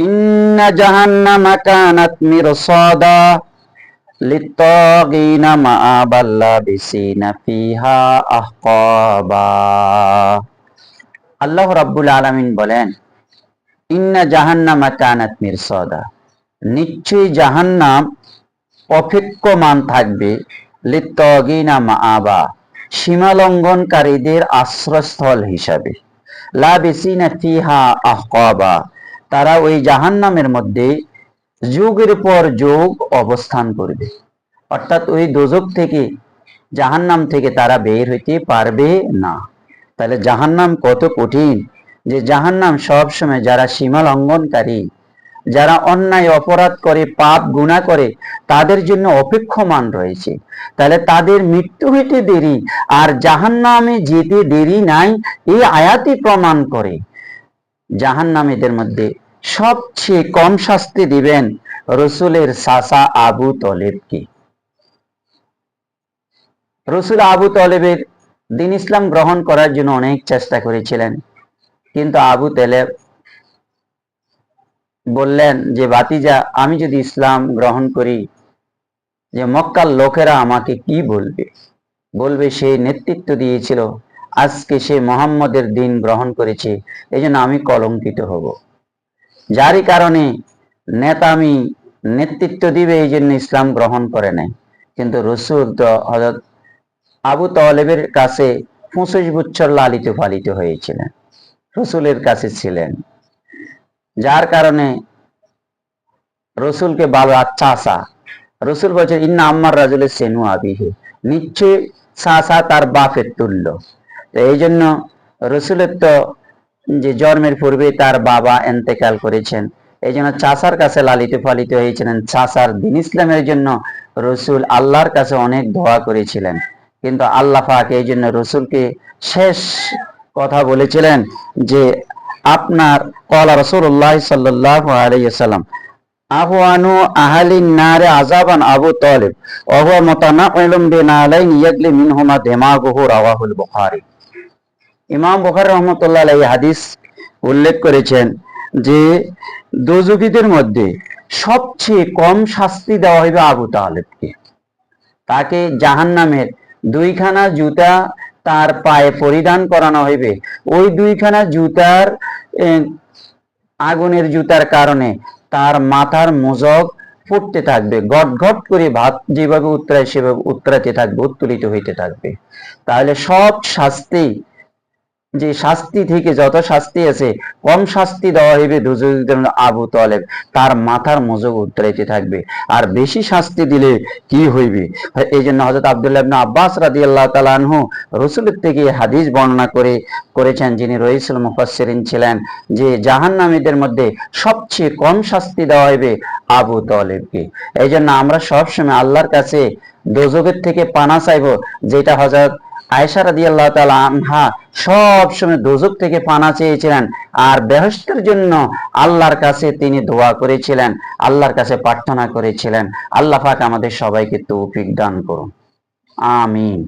إن جهنم كانت مرصادا للطاغين مآبا لابسين فيها أحقابا আল্লাহ রাব্বুল আলামিন বলেন ইন্না জাহান্নামা কানাত মিরসাদা নিশ্চয়ই জাহান্নাম অপেক্ষমান থাকবে লিত্তগিনা মাআবা সীমালঙ্ঘনকারীদের আশ্রয়স্থল হিসাবে লাবিসিনা ফিহা আহকাবা তারা ওই জাহান্নামের মধ্যে যুগের পর যুগ অবস্থান করবে। অর্থাৎ ওই দোজক থেকে, জাহান্নাম থেকে তারা বের হইতে পারবে না। তাহলে জাহান্নাম কত কঠিন যে জাহান্নাম সবসময় যারা সীমা লঙ্ঘনকারী, যারা অন্যায়, অপরাধ করে, পাপ গুণা করে, তাদের জন্য অপেক্ষমান রয়েছে। তাহলে তাদের মৃত্যু হইতে দেরি আর জাহান্নামে যেতে দেরি নাই, এই আয়াতি প্রমাণ করে। জাহান্নামীদের মধ্যে সবচেয়ে কম শাস্তি দিবেন রসুলের সাসা আবু তলেবকে। রসুল আবু তলেবের দিন ইসলাম গ্রহণ করার জন্য অনেক চেষ্টা করেছিলেন, কিন্তু আবু তেলেব বললেন যে বাতিজা আমি যদি ইসলাম গ্রহণ করি, যে মক্কার লোকেরা আমাকে কি বলবে? বলবে, সে নেতৃত্ব দিয়েছিল আজকে সে মোহাম্মদের দিন গ্রহণ করেছে এই জন্য আমি কলঙ্কিত হব। যারই কারণে নেতামি নেতৃত্ব দিবে এই জন্য ইসলাম গ্রহণ করে নেয় কিন্তু রসুল তো হজরত আবু তলেবের কাছে পঁচিশ বছর লালিত পালিত হয়েছিলেন। রসুলের কাছে ছিলেন। যার কারণে রসুলকে বাবা চাষা রসুল বলছেন, ইন্না আম্মার রাজুলের সেনু আবিহে। নিশ্চয় চাষা তার বাপের তুল্য। তো এই জন্য রসুলের তো যে জন্মের পূর্বে তার বাবা এন্তেকাল করেছেন। এই জন্য চাষার কাছে লালিত পালিত হয়েছিলেন। চাষার দিন ইসলামের জন্য রসুল আল্লাহর কাছে অনেক দোয়া করেছিলেন। কিন্তু আল্লাহ পাক এই জন্য রসুলকে শেষ কথা বলেছিলেন যে, আপনার, কলা রসুল্লাহ সাল্লাহ আলাইসাল্লাম আহওয়ানু আহালিন নারে আজাবান আবু তালিব, ওহুয়া মুতানা ইলম বিনালাইন ইয়াগলি মিনহুমা দিমাগুহু রাওয়াহুল বুখারী। ইমাম বুখারী রহমাতুল্লাহ আলাইহি হাদিস উল্লেখ করেছেন যে দোজখীদের মধ্যে সবচেয়ে কম শাস্তি দেওয়া হইবে আবু তালেবকে। তাকে জাহান্নামের দুইখানা জুতা তার পায়ে পরিধান করানো হইবে। ওই দুইখানা জুতার আগুনের জুতার কারণে তার মাথার মোজক ফুটতে থাকবে গট গট করে ভাত যেভাবে উত্তরায় সেভাবে উত্তরাতে থাকবে, উত্তোলিত হইতে থাকবে। তাহলে সব শাস্তি যে শাস্তি থেকে যত শাস্তি আছে, কম শাস্তি দেওয়া হইবে দুজনের আবু তলেব। তার মাথার মজক উত্তরাইতে থাকবে। আর বেশি শাস্তি দিলে কি হইবে? এই জন্য হজরত আবদুল্লাহ ইবনে আব্বাস রাদিয়াল্লাহু তাআলা আনহু রসুলের থেকে হাদিস বর্ণনা করে, করেছেন যিনি রইসুল মুফাসসিরিন ছিলেন যে জাহান্নামীদের মধ্যে সবচেয়ে কম শাস্তি দেওয়া হইবে আবু তলেবকে। এই জন্য আমরা সবসময় আল্লাহর কাছে দোজকের থেকে পানা চাইব, যেটা হজরত আয়সা রাদি আল্লাহ আনহা সব সময় দোজক থেকে পানা চেয়েছিলেন আর বেহস্তের জন্য আল্লাহর কাছে তিনি দোয়া করেছিলেন, আল্লাহর কাছে প্রার্থনা করেছিলেন। আল্লাহ পাক আমাদের সবাইকে তৌফিক দান করুন। আমিন।